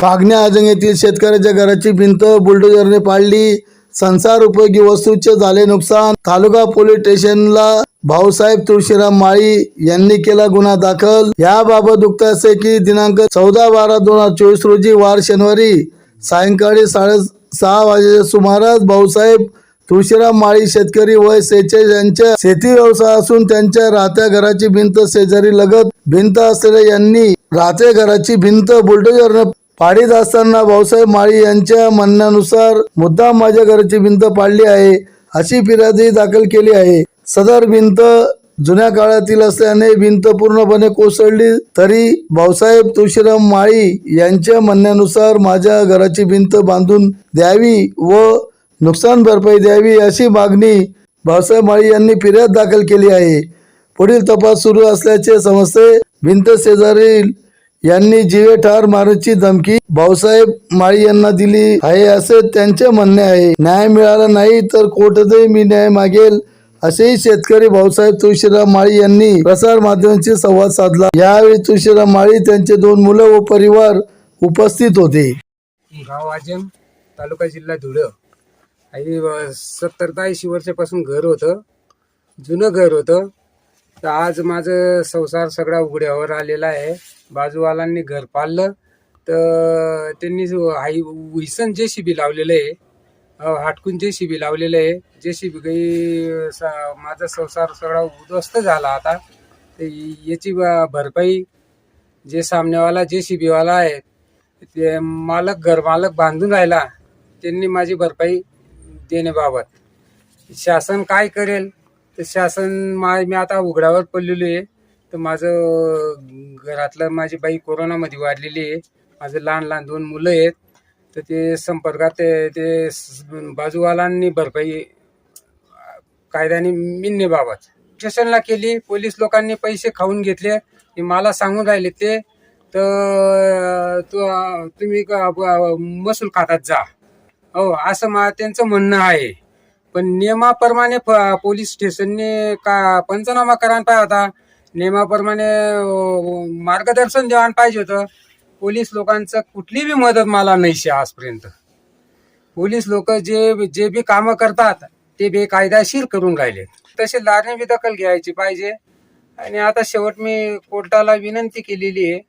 कागण्या आजंग येथील शेतकऱ्याच्या घराची भिंत बुलडोजरने पाडली. संसार उपयोगी वस्तूचे झाले नुकसान. तालुका पोलीस स्टेशनला भाऊसाहेब तुळशीराम माळी यांनी केला गुन्हा दाखल. याबाबत उक्त असे की दिनांक चौदा बारा दोन हजार चोवीस रोजी वार शनिवारी सायंकाळी साडे सहा वाजेच्या सुमारास भाऊसाहेब तुळशीराम माळी शेतकरी वय सेचे यांच्या शेती व्यवसाय असून त्यांच्या राहत्या घराची भिंत शेजारी लगत भिंत असलेल्या यांनी राहत्या घराची भिंत बुलडोजरने पाडीत असताना भाऊसाहेब माळी यांच्या म्हणण्यानुसार मुद्दाम माझ्या घराची भिंत पाडली आहे अशी फिर्यादी दाखल केली आहे. सदर भिंत जुन्या काळातील असल्याने भिंत पूर्णपणे कोसळली तरी भाऊसाहेब तुळशीराम माळी यांच्या म्हणण्यानुसार माझ्या घराची भिंत बांधून द्यावी व नुकसान भरपाई द्यावी अशी मागणी भाऊसाहेब माळी यांनी फिर्याद दाखल केली आहे. पुढील तपास सुरू असल्याचे समजते भिंत शेजारील यांनी जीवे ठार मारण्याची धमकी भाऊसाहेब माळी यांना दिली आहे असे त्यांचे म्हणणे आहे. न्याय मिळाला नाही तर कोर्टातही मी न्याय मागेल असेही शेतकरी भाऊसाहेब तुळशीराम माळी यांनी प्रसार माध्यमांशी संवाद साधला. यावेळी तुळशीराम माळी त्यांचे दोन मुलं व परिवार उपस्थित होते. गाव आजम तालुका जिल्हा धुळं. आणि सत्तर ते ऐंशी वर्षापासून घर होतं. जुनं घर होतं. तर आज माझं संसार सगळा उघड्यावर आलेला आहे. बाजूवालांनी घर पाळलं तर त्यांनी हाई विसन जे सी बी लावलेलं आहे. हाटकून जे सी बी लावलेलं आहे. जे सी बी काही सा माझा संसार सगळा उद्ध्वस्त झाला आता. तर याची भरपाई जे सामनेवाला जे सी बीवाला आहे ते मालक घर मालक बांधून राहिला त्यांनी माझी भरपाई देण्याबाबत. शासन काय करेल? तर शासन मा मी आता उघड्यावर पडलेलो आहे. तर माझं घरातलं माझी बाई कोरोनामध्ये वाढलेली आहे. माझं लहान लहान दोन मुलं आहेत. तर ते संपर्कात ते ते स- बाजूवालांनी भरपाई कायद्याने मिळण्याबाबत स्टेशनला केली पोलीस लोकांनी पैसे खाऊन घेतले. हे मला सांगून राहिले ते. तर तो- तुम्ही क- ब- महसूल खात्यात जा. हो असं मा त्यांचं म्हणणं आहे. पण नियमाप्रमाणे प- पोलीस स्टेशनने का पंचनामा करायला पाहिजे होता? नियमाप्रमाणे अं, मार्गदर्शन द्यायला पाहिजे होतं. पोलीस लोकांचं कुठली बी मदत मला नाहीशी आजपर्यंत. पोलीस लोक जे जे बी कामं करतात ते बेकायदाशीर करून राहिले तसे लारणे बी दखल घ्यायची पाहिजे. आणि आता शेवट मी कोर्टाला विनंती केलेली आहे